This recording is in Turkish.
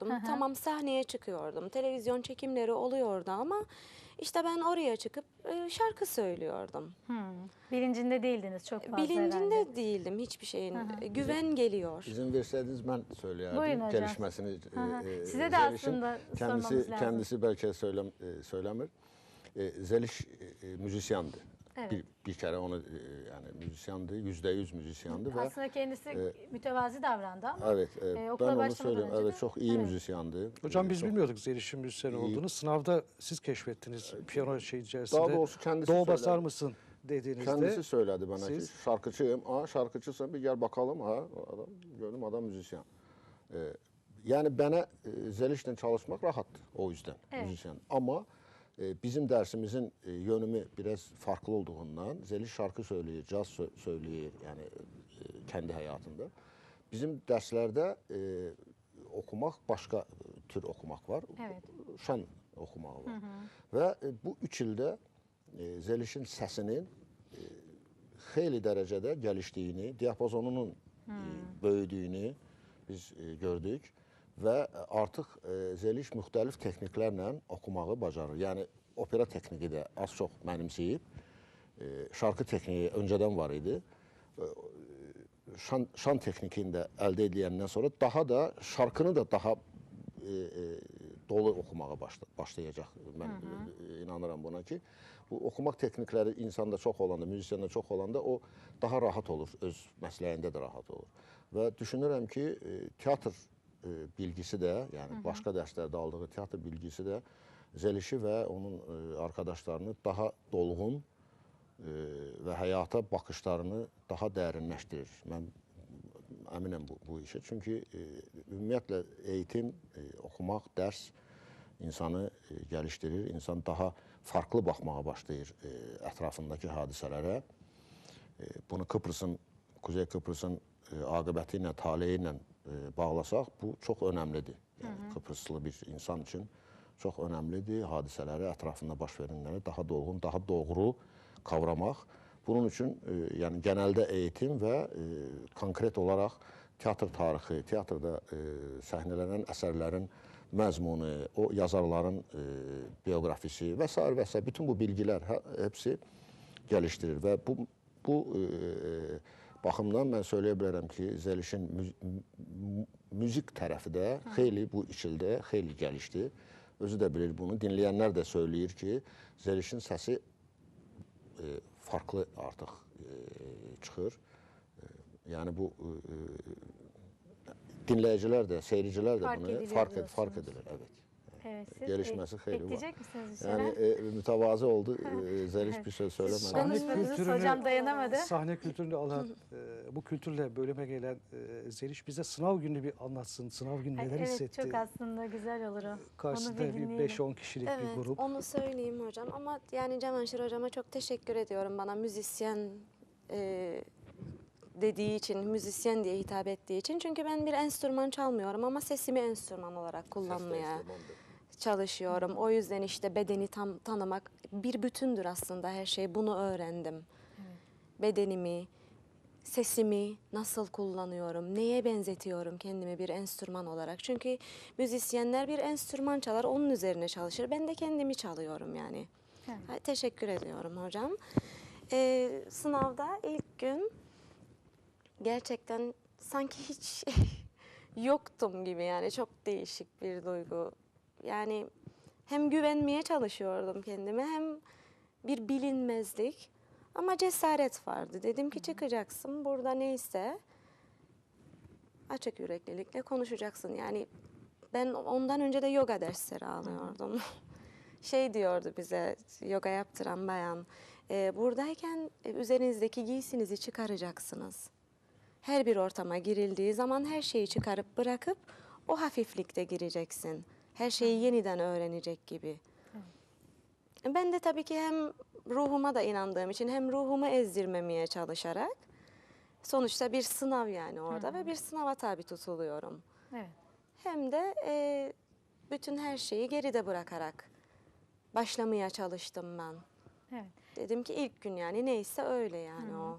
çalışıyordum. Tamam sahneye çıkıyordum. Televizyon çekimleri oluyordu ama işte ben oraya çıkıp e, şarkı söylüyordum. Hmm. Bilincinde değildiniz çok fazla Bilincinde herhalde. değildim hiçbir şeyin. E, Güven geliyor. İzin verseydiniz ben söyleyerdim Buyurun hocam. gelişmesini. Hı hı. e, e, Size de Zeliş'in aslında sormamız kendisi lazım. kendisi belki söylem e, söylemir. E, Zeliş e, e, müzisyandı. Evet. Bir, bir kere onu e, yani müzisyandı, yüzde yüz müzisyandı ve Aslında kendisi mütevazi davrandı ama evet, e, e, ben okula onu söyleyeyim. önce Evet de- çok iyi Evet. müzisyandı. Hocam E, biz çok- bilmiyorduk Zeliş'in müzisyen olduğunu. Sınavda siz keşfettiniz piyano şey içerisinde. Daha doğrusu kendisi Doğu söyledi. basar mısın dediğinizde. Kendisi söyledi bana siz- ki şarkıcıyım. Aa şarkıcısın bir gel bakalım. Ha adam gördüm adam müzisyen. Ee, yani bana e, Zeliş'le çalışmak rahattı o yüzden Evet. müzisyen. Ama e, bizim dersimizin e, yönümü biraz farklı olduğundan Zeliş şarkı söylüyor, caz sö- söylüyor yani e, kendi hayatında. Bizim derslerde e, okumak başka e, tür okumak var. Evet. Şan okumağı var. Ve e, bu üç ildə e, Zeliş'in səsinin e, xeyli dərəcədə gəlişdiyini, diapazonunun e, böyüdüyünü biz e, gördük və artıq e, Zeliş müxtəlif texniklərlə oxumağı bacarır. Yəni opera texniki də az çox mənimsəyib. E, şarkı texniki öncədən var idi. şan, şan teknikini de elde edilenden sonra daha da şarkını da daha e, e, dolu okumağa başla, başlayacaq. Mən e, inanıram buna ki, bu oxumaq teknikləri insanda çox olanda, müzisyanda çox olanda o daha rahat olur, öz məsləyində də rahat olur. Və düşünürəm ki, e, teatr e, bilgisi də, yəni başqa dərslərdə aldığı teatr bilgisi də Zelişi və onun e, arkadaşlarını daha dolğun e, və həyata baxışlarını daha dərinləşdirir. Mən əminəm bu, bu işə. Çünki e, ümumiyyətlə eğitim, e, oxumaq, dərs insanı e, gəlişdirir. İnsan daha farklı baxmağa başlayır e, ətrafındakı hadisələrə. E, bunu Kıbrısın, Kuzey Kıbrısın e, aqibəti ilə, taleyi ilə e, bağlasaq, bu çox önəmlidir. Yəni Kıbrıslı bir insan üçün çox önəmlidir. Hadisələri, ətrafında baş verənləri daha dolğun, daha doğru kavramaq. Bunun üçün e, yəni genəldə eğitim və e, konkret olaraq teatr tarixi, teatrda e, səhnələnən əsərlərin məzmunu, o yazarların e, bioqrafisi və s. və s. bütün bu bilgilər hə, hepsi gəlişdirir və bu bu e, baxımdan mən söyləyə bilərəm ki, mü- müzik tərəfi də xeyli bu üç ildə xeyli gəlişdi. Özü də bilir bunu. Dinləyənlər də söyləyir ki, Zelişin səsi e, farklı artıq e, çıxır. E, yəni bu e, dinləyicilər də, seyircilər də Fark bunu ediliyor fark, ed fark edilir. Evet. Evet, siz Gelişmesi ek- xeyli var. Misiniz bir Yani e, mütevazı oldu. E, Zeliş bir söz söylemedi. Sahne Konuşmadınız, hocam dayanamadı. Sahne kültürünü alan, e, bu kültürle bölüme gelen e, Zeliş bize sınav günü bir anlatsın. Sınav günü Ay, neler evet hissetti? çok aslında güzel olur o. Onu Karşısında bir bir dinleyelim. 5-10 kişilik Evet, bir grup. onu söyleyeyim hocam ama yani Cemanşir hocama çok teşekkür ediyorum bana müzisyen e, dediği için, müzisyen diye hitap ettiği için. Çünkü ben bir enstrüman çalmıyorum ama sesimi enstrüman olarak kullanmaya enstrümandır. Çalışıyorum. O yüzden işte bedeni tam tanımak bir bütündür aslında her şey. Bunu öğrendim. Bedenimi, sesimi nasıl kullanıyorum, neye benzetiyorum kendimi bir enstrüman olarak. Çünkü müzisyenler bir enstrüman çalar, onun üzerine çalışır. Ben de kendimi çalıyorum yani. Evet. Ha, Teşekkür ediyorum hocam. Ee, sınavda ilk gün gerçekten sanki hiç yoktum gibi yani çok değişik bir duygu. Yani hem güvenmeye çalışıyordum kendime hem bir bilinmezlik ama cesaret vardı. Dedim ki çıkacaksın burada neyse açık yüreklilikle konuşacaksın. Yani ben ondan önce de yoga dersleri alıyordum. şey diyordu bize yoga yaptıran bayan, e, buradayken e, üzerinizdeki giysinizi çıkaracaksınız. Her bir ortama girildiği zaman her şeyi çıkarıp bırakıp o hafiflikte gireceksin. Her şeyi yeniden öğrenecek gibi. Ben de tabii ki hem ruhuma da inandığım için hem ruhumu ezdirmemeye çalışarak sonuçta bir sınav yani orada ve bir sınava tabi tutuluyorum. Evet. Hem de e, bütün her şeyi geride bırakarak başlamaya çalıştım ben. Evet. Dedim ki ilk gün yani neyse öyle yani o.